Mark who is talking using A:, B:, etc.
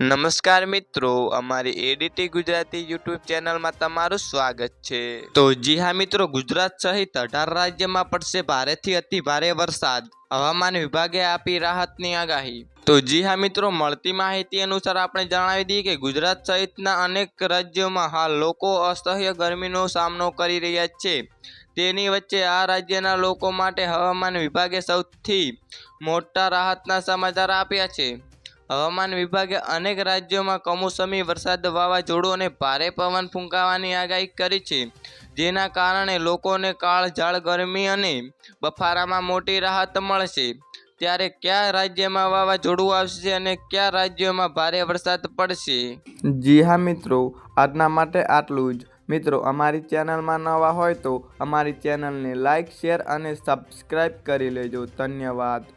A: નમસ્કાર મિત્રો, અમારી એડીટી ગુજરાતી યુટ્યુબ ચેનલમાં તમારું સ્વાગત છે. તો જી હા મિત્રો, ગુજરાત સહિત અઢાર રાજ્યમાં પડશે ભારેથી અતિ ભારે વરસાદ. હવામાન વિભાગે આપી રાહતની આગાહી. તો જી હા મિત્રો, મળતી માહિતી અનુસાર આપણે જણાવી દઈએ કે ગુજરાત સહિતના અનેક રાજ્યોમાં હાલ લોકો અસહ્ય ગરમીનો સામનો કરી રહ્યા છે. તેની વચ્ચે આ રાજ્યના લોકો માટે હવામાન વિભાગે સૌથી મોટા રાહતના સમાચાર આપ્યા છે. હવામાન વિભાગે અનેક રાજ્યોમાં કમોસમી વરસાદ વાવાઝોડું અને ભારે પવન ફૂંકાવાની આગાહી કરી છે. જેના કારણે લોકોને કાળઝાળ ગરમી અને બફારામાં મોટી રાહત મળશે. ત્યારે કયા રાજ્યમાં વાવાઝોડું આવશે અને કયા રાજ્યોમાં ભારે વરસાદ પડશે?
B: જી હા મિત્રો, આજના માટે આટલું જ. મિત્રો, અમારી ચેનલમાં નવા હોય તો અમારી ચેનલને લાઇક શેર અને સબસ્ક્રાઈબ કરી લેજો. ધન્યવાદ.